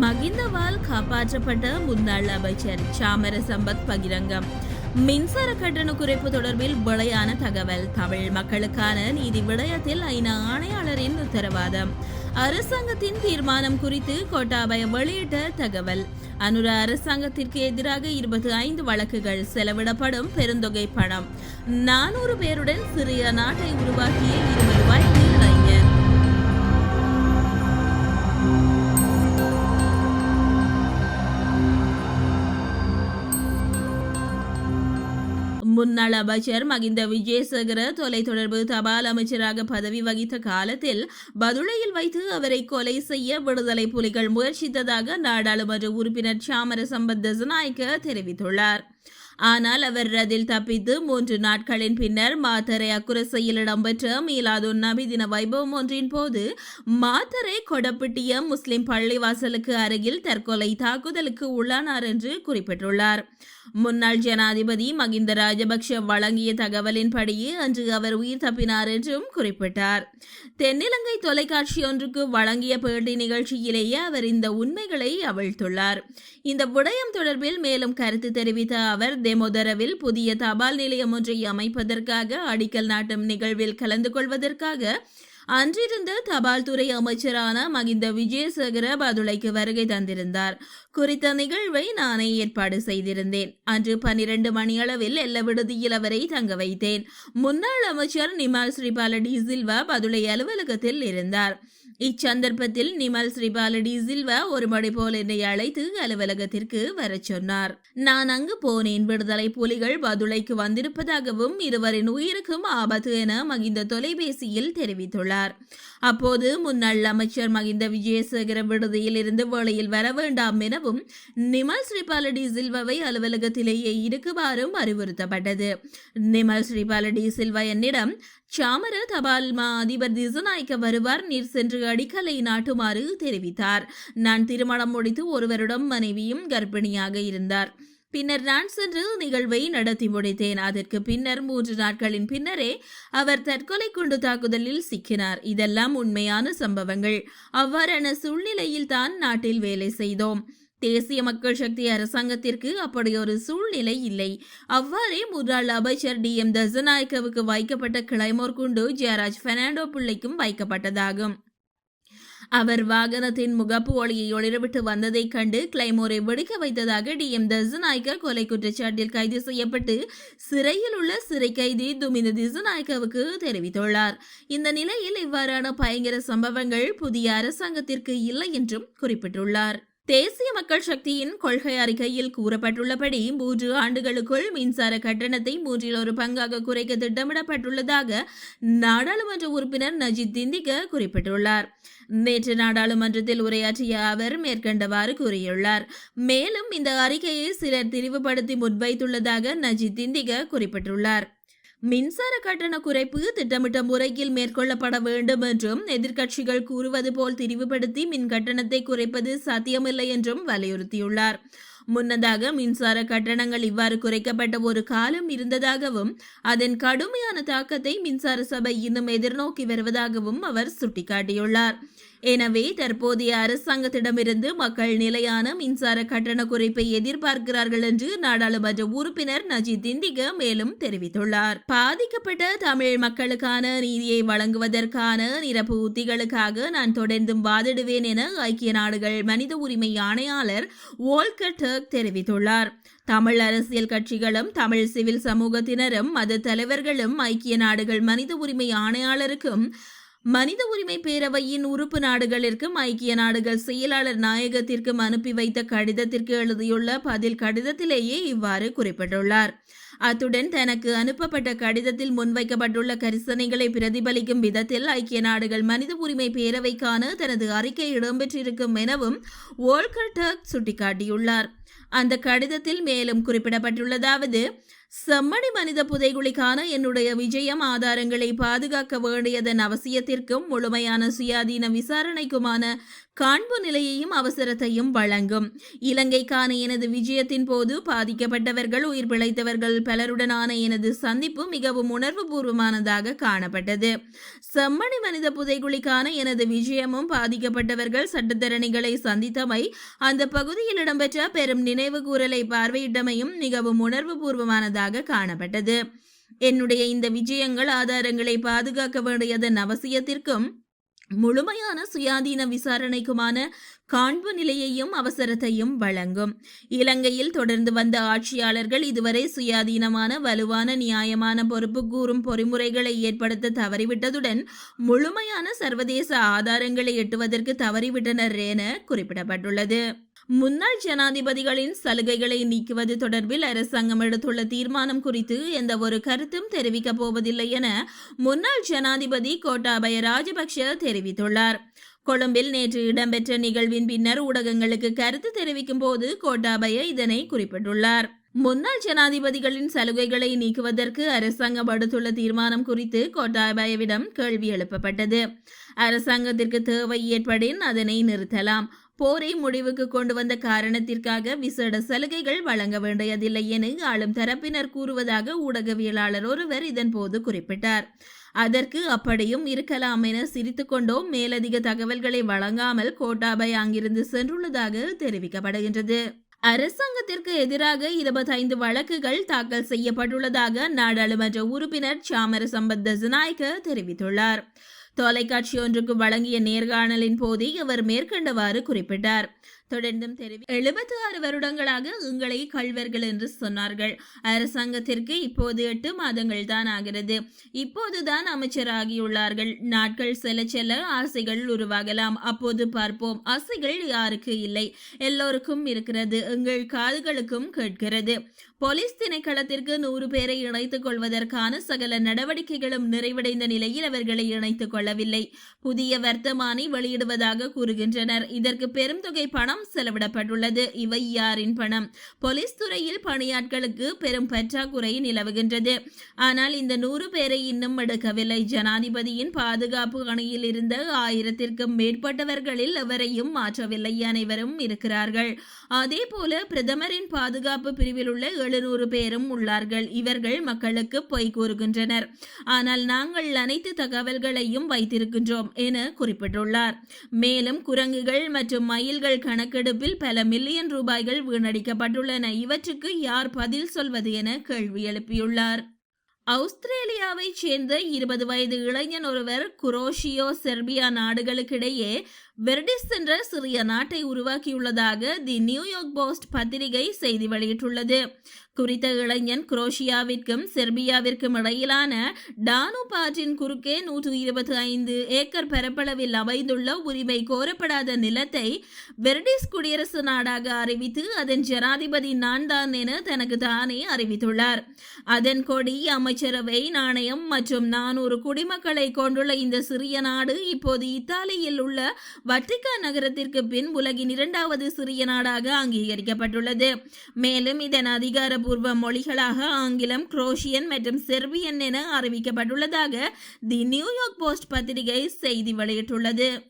மகிந்தவால் காப்பாற்றப்பட்ட முன்னாள் அமைச்சர் சாமர சம்பத் பகிரங்கம். மின்சார கட்டண குறைப்பு தொடர்பில் விளையான தகவல் தமிழ் மக்களுக்கான நீதி விடயத்தில் ஐநா ஆணையாளரின் உத்தரவாதம். அரசாங்கத்தின் தீர்மானம் குறித்து கோட்டாபய வெளியிட்ட தகவல் அனுர அரசாங்கத்திற்கு எதிராக இருபத்தி ஐந்து வழக்குகள் செலவிடப்படும் பெருந்தொகை பணம். நானூறு பேருடன் சிறிய நாட்டை உருவாக்கிய இருபது முன்னாள் அமைச்சர் மகிந்த விஜயசேகர தொலைத்தொடர்பு தபால் அமைச்சராக பதவி வகித்த காலத்தில் பதுளையில் வைத்து அவரை கொலை செய்ய விடுதலை புலிகள் முயற்சித்ததாக நாடாளுமன்ற உறுப்பினர் சாமர சம்பத் தசநாயக்க தெரிவித்துள்ளார். ஆனால் அவர் அதில் தப்பித்து மூன்று நாட்களின் பின்னர் மாத்தரை அக்குரசையில் இடம்பெற்ற மீலாதுன் நபி தின வைபவம் ஒன்றின் போது மாத்தரை கொடப்பிட்டிய முஸ்லிம் பள்ளிவாசலுக்கு அருகில் தற்கொலை தாக்குதலுக்கு உள்ளானார் என்று குறிப்பிட்டுள்ளார். முன்னாள் ஜனாதிபதி மகிந்த ராஜபக்ஷ வழங்கிய தகவலின்படியே அன்று அவர் உயிர் தப்பினார் என்றும் குறிப்பிட்டார். தென்னிலங்கை தொலைக்காட்சி ஒன்றுக்கு வழங்கிய பேட்டி நிகழ்ச்சியிலேயே அவர் இந்த உண்மைகளை அவிழ்த்துள்ளார். இந்த விடயம் தொடர்பில் மேலும் கருத்து தெரிவித்த அவர் தெமோதரவில் புதிய தபால் நிலையம் ஒன்றை அமைப்பதற்காக அடிக்கல் நாட்டும் நிகழ்வில் கலந்து கொள்வதற்காக அன்றிருந்த தபால் துறை அமைச்சரான மகிந்த விஜயசேகர பதுளைக்கு வருகை தந்திருந்தார். குறித்த நிகழ்வை நானே ஏற்பாடு செய்திருந்தேன். அன்று பன்னிரண்டு மணியளவில் எல்ல விடுதியில் அவரை தங்க வைத்தேன். முன்னாள் அமைச்சர் நிமால் ஸ்ரீபால டி சில்வா பதுளை அலுவலகத்தில் இருந்தார். இச்சந்தர்ப்பத்தில் நிமல் ஸ்ரீபாலடி சில்வா ஒரு போல் என்னை அழைத்து அலுவலகத்திற்கு வரச் சொன்னார். நான் அங்கு போனேன். விடுதலை புலிகள் பதுளைக்கு வந்திருப்பதாகவும் இருவரின் உயிருக்கும் ஆபத்து என மகிந்த தொலைபேசியில் தெரிவித்துள்ளார். அப்போது முன்னாள் அமைச்சர் மகிந்த விஜயசேகர விடுதியில் இருந்து வேளையில் வர வேண்டாம் எனவும் நிமல் ஸ்ரீபாலடி சில்வாவை அலுவலகத்திலேயே இருக்குமாறும் அறிவுறுத்தப்பட்டது. நிமல் ஸ்ரீபாலடி சில்வா என்னிடம் சாமர தபால் மா அதிபர் திசுநாயக்க வருவார். நீர் சென்று அடிக்கலை நாட்டுமாறு தெரிவித்தார். நான் திருமணம் முடித்து ஒருவரிடம் மனைவியும் கர்ப்பிணியாக இருந்தார். பின்னர் நான் சென்று நிகழ்வை நடத்தி முடித்தேன். அதற்கு பின்னர் மூன்று நாட்களின் பின்னரே அவர் தற்கொலை குண்டு தாக்குதலில் சிக்கினார். இதெல்லாம் உண்மையான சம்பவங்கள். அவ்வாறான சூழ்நிலையில் தான் நாட்டில் வேலை செய்தோம். தேசிய மக்கள் சக்தி அரசாங்கத்திற்கு அப்படி ஒரு சூழ்நிலை இல்லை. அவ்வாறே முன்னாள் அமைச்சர் டி. எம். தசநாயக்கவுக்கு வைக்கப்பட்ட கிளைமோர் குண்டு ஜெயராஜ் பெர்னாண்டோ பிள்ளைக்கும் வைக்கப்பட்டதாகும். அவர் வாகனத்தின் முகப்பு ஒளியை ஒளிரவிட்டு வந்ததைக் கண்டு கிளைமோரை வெடிக்க வைத்ததாக டி. எம். தசநாயக்க கொலை குற்றச்சாட்டில் கைது செய்யப்பட்டு சிறையில் உள்ள சிறை கைதி துமிந்த திசுநாயக்கவுக்கு தெரிவித்துள்ளார். இந்த நிலையில் இவ்வாறான பயங்கர சம்பவங்கள் புதிய அரசாங்கத்திற்கு இல்லை என்றும் குறிப்பிட்டுள்ளார். தேசிய மக்கள் சக்தியின் கொள்கை அறிக்கையில் கூறப்பட்டுள்ளபடி மூன்று ஆண்டுகளுக்குள் மின்சார கட்டணத்தை மூன்றில் ஒரு பங்காக குறைக்க திட்டமிடப்பட்டுள்ளதாக நாடாளுமன்ற உறுப்பினர் நஜித் திந்திக குறிப்பிட்டுள்ளார். நேற்று நாடாளுமன்றத்தில் உரையாற்றிய அவர் மேற்கண்டவாறு கூறியுள்ளார். மேலும் இந்த அறிக்கையை சிலர் திரிவுபடுத்தி முன்வைத்துள்ளதாக நஜித் திந்திக குறிப்பிட்டுள்ளார். மின்சார கட்டண குறைப்பு திட்டமிட்ட முறையில் மேற்கொள்ளப்பட வேண்டும் என்றும் எதிர்க்கட்சிகள் கூறுவது போல் திரிவுபடுத்தி மின் கட்டணத்தை குறைப்பது சாத்தியமில்லை என்றும் வலியுறுத்தியுள்ளார். முன்னதாக மின்சார கட்டணங்கள் இவ்வாறு குறைக்கப்பட்ட ஒரு காலம் இருந்ததாகவும் அதன் கடுமையான தாக்கத்தை மின்சார சபை இன்னும் எதிர்நோக்கி வருவதாகவும் அவர் சுட்டிக்காட்டியுள்ளார். எனவே தற்போதைய அரசாங்கத்திடமிருந்து மக்கள் நிலையான மின்சார கட்டண குறைப்பை எதிர்பார்க்கிறார்கள் என்று நாடாளுமன்ற உறுப்பினர் நஜித் திந்திக மேலும் தெரிவித்துள்ளார். பாதிக்கப்பட்ட தமிழ் மக்களுக்கான நீதியை வழங்குவதற்கான நிரப்பு உத்திகளுக்காக நான் தொடர்ந்தும் வாதிடுவேன் என ஐக்கிய நாடுகள் மனித உரிமை ஆணையாளர் வோல்கர் டர்க் தெரிவித்துள்ளார். தமிழ் அரசியல் கட்சிகளும் தமிழ் சிவில் சமூகத்தினரும் மத தலைவர்களும் ஐக்கிய நாடுகள் மனித உரிமை ஆணையாளருக்கும் மனித உரிமை பேரவையின் உறுப்பு நாடுகளிற்கும் ஐக்கிய நாடுகள் செயலாளர் நாயகத்திற்கும் அனுப்பி வைத்த கடிதத்திற்கு எழுதியுள்ள பதில் கடிதத்திலேயே இவ்வாறு குறிப்பிட்டுள்ளார். அத்துடன் தனக்கு அனுப்பப்பட்ட கடிதத்தில் முன்வைக்கப்பட்டுள்ள கரிசனைகளை பிரதிபலிக்கும் விதத்தில் ஐக்கிய நாடுகள் மனித உரிமை பேரவைக்கான தனது அறிக்கை இடம்பெற்றிருக்கும் எனவும் வோல்கர் டர்க் சுட்டிக்காட்டியுள்ளார். அந்த கடிதத்தில் மேலும் குறிப்பிடப்பட்டுள்ளதாவது செம்மணி மனித புதைகுழிக்கான என்னுடைய விஜயம் ஆதாரங்களை பாதுகாக்க வேண்டியதன் அவசியத்திற்கும் முழுமையான சுயாதீன விசாரணைக்குமான காண்பு நிலையையும் அவசரத்தையும் வழங்கும். இலங்கைக்கான எனது விஜயத்தின் போது பாதிக்கப்பட்டவர்கள் உயிர் பிழைத்தவர்கள் பலருடனான எனது சந்திப்பு மிகவும் உணர்வுபூர்வமானதாக காணப்பட்டது. செம்மணி மனித புதைகுழிக்கான எனது விஜயமும் பாதிக்கப்பட்டவர்கள் சட்டத்தரணிகளை சந்தித்தமை அந்த பகுதியில் இடம்பெற்ற பெரும் நினைவு கூறலை பார்வையிட்டமையும் மிகவும் உணர்வுபூர்வமானதாக காணப்பட்டது. என்னுடைய இந்த விஜயங்கள் ஆதாரங்களை பாதுகாக்க வேண்டியதன் அவசியத்திற்கும் முழுமையான சுயாதீன விசாரணைக்குமான காண்பு நிலையையும் அவசரத்தையும் வழங்கும். இலங்கையில் தொடர்ந்து வந்த ஆட்சியாளர்கள் இதுவரை சுயாதீனமான வலுவான நியாயமான பொறுப்பு கூறும் பொறிமுறைகளை ஏற்படுத்த தவறிவிட்டதுடன் முழுமையான சர்வதேச ஆதாரங்களை எட்டுவதற்கு தவறிவிட்டனர் என குறிப்பிடப்பட்டுள்ளது. முன்னாள் ஜனாதிபதிகளின் சலுகைகளை நீக்குவது தொடர்பில் அரசாங்கம் எடுத்துள்ள தீர்மானம் குறித்து எந்த ஒரு கருத்தும் தெரிவிக்கப் போவதில்லை என முன்னாள் ஜனாதிபதி கோட்டாபய ராஜபக்ஷ தெரிவித்துள்ளார். கொழும்பில் நேற்று இடம்பெற்ற நிகழ்வின் பின்னர் ஊடகங்களுக்கு கருத்து தெரிவிக்கும் போது கோட்டாபய இதனை குறிப்பிட்டுள்ளார். முன்னாள் ஜனாதிபதிகளின் சலுகைகளை நீக்குவதற்கு அரசாங்கம் எடுத்துள்ள தீர்மானம் குறித்து கோட்டாபயவிடம் கேள்வி எழுப்பப்பட்டது. அரசாங்கத்திற்கு தேவை ஏற்படின் அதனை நிறுத்தலாம். போரை முடிவுக்கு கொண்டு வந்த காரணத்திற்காக விசேட சலுகைகள் வழங்க வேண்டியதில்லை என ஆளும் தரப்பினர் கூறுவதாக ஊடகவியலாளர் ஒருவர் இதன்போது குறிப்பிட்டார். அதற்கு அப்படியும் இருக்கலாம் என சிரித்துக்கொண்டோ மேலதிக தகவல்களை வழங்காமல் கோட்டாபய் அங்கிருந்து சென்றுள்ளதாக தெரிவிக்கப்படுகின்றது. அரசாங்கத்திற்கு எதிராக இருபத்தைந்து வழக்குகள் தாக்கல் செய்யப்பட்டுள்ளதாக நாடாளுமன்ற உறுப்பினர் சாமர சம்பத் தசநாயக்க தெரிவித்துள்ளார். தொலைக்காட்சி ஒன்றுக்கு வழங்கிய நேர்காணலின் போதே அவர் மேற்கண்டவாறு குறிப்பிட்டார். தொடர்ந்தும் தெரிவி எழுபத்தி ஆறு வருடங்களாக எங்களை கல்வர்கள் என்று சொன்னார்கள். அரசாங்கத்திற்கு இப்போது எட்டு மாதங்கள் தான் ஆகிறது. இப்போதுதான் அமைச்சராகியுள்ளார்கள். நாட்கள் செல்ல செல்ல ஆசைகள் உருவாகலாம். அப்போது பார்ப்போம். ஆசைகள் யாருக்கு இல்லை? எல்லோருக்கும் இருக்கிறது. எங்கள் காதுகளுக்கும் கேட்கிறது. போலீஸ் திணைக்களத்திற்கு நூறு பேரை இணைத்துக் கொள்வதற்கான சகல நடவடிக்கைகளும் நிறைவடைந்த நிலையில் அவர்களை இணைத்துக் கொள்ளவில்லை. புதிய வர்த்தமானி வெளியிடுவதாக கூறுகின்றனர். இதற்கு பெரும் தொகை பணம் செலவிடப்பட்டுள்ளது. இவை யாரின் பணம்? போலீஸ் துறையில் பணியாட்களுக்கு பெரும் பற்றாக்குறை நிலவுகின்றது. ஆனால் இந்த நூறு பேரை இன்னும் எடுக்கவில்லை. ஜனாதிபதியின் பாதுகாப்பு அணியில் இருந்த ஆயிரத்திற்கும் மேற்பட்டவர்களில் எவரையும் மாற்றவில்லை. அனைவரும் இருக்கிறார்கள். அதே போல பிரதமரின் பாதுகாப்பு பிரிவில் உள்ள எழுநூறு பேரும் உள்ளார்கள். இவர்கள் மக்களுக்கு பொய் கூறுகின்றனர். ஆனால் நாங்கள் அனைத்து தகவல்களையும் வைத்திருக்கின்றோம் என குறிப்பிட்டுள்ளார். மேலும் குரங்குகள் மற்றும் மயில்கள் கணக்கெடுப்பில் பல மில்லியன் ரூபாய்கள் வீணடிக்கப்பட்டுள்ளன. இவற்றுக்கு யார் பதில் சொல்வது என கேள்வி எழுப்பியுள்ளார். அவுஸ்திரேலியாவைச் சேர்ந்த இருபது வயது இளைஞன் ஒருவர் குரோஷியோ செர்பியா நாடுகளுக்கிடையே வெர்டிஸ் என்ற சிறிய நாட்டை உருவாக்கியுள்ளதாக தி நியூயார்க் போஸ்ட் பத்திரிகை செய்தி வெளியிட்டுள்ளது. குறித்த இளைஞன் குரோஷியாவிற்கும் செர்பியாவிற்கும் இடையிலான டானு ஆற்றின் குறுக்கே நூற்று இருபத்தி ஐந்து ஏக்கர் பரப்பளவில் அமைந்துள்ள உரிமை கோரப்படாத நிலத்தை வெர்டிஸ் குடியரசு நாடாக அறிவித்து அதன் ஜனாதிபதி நான் தான் என தனக்கு தானே அறிவித்துள்ளார். அதன் கொடி அமைச்சரவை நாணயம் மற்றும் நானூறு குடிமக்களை கொண்டுள்ள இந்த சிறிய நாடு இப்போது இத்தாலியில் உள்ள வட்டிகா நகரத்திற்கு பின் உலகின் இரண்டாவது சிறிய நாடாக அங்கீகரிக்கப்பட்டுள்ளது. மேலும் இதன் அதிகாரபூர்வ மொழிகளாக ஆங்கிலம் குரோஷியன் மற்றும் செர்பியன் என அறிவிக்கப்பட்டுள்ளதாக தி நியூயார்க் போஸ்ட் பத்திரிகை செய்தி வெளியிட்டுள்ளது.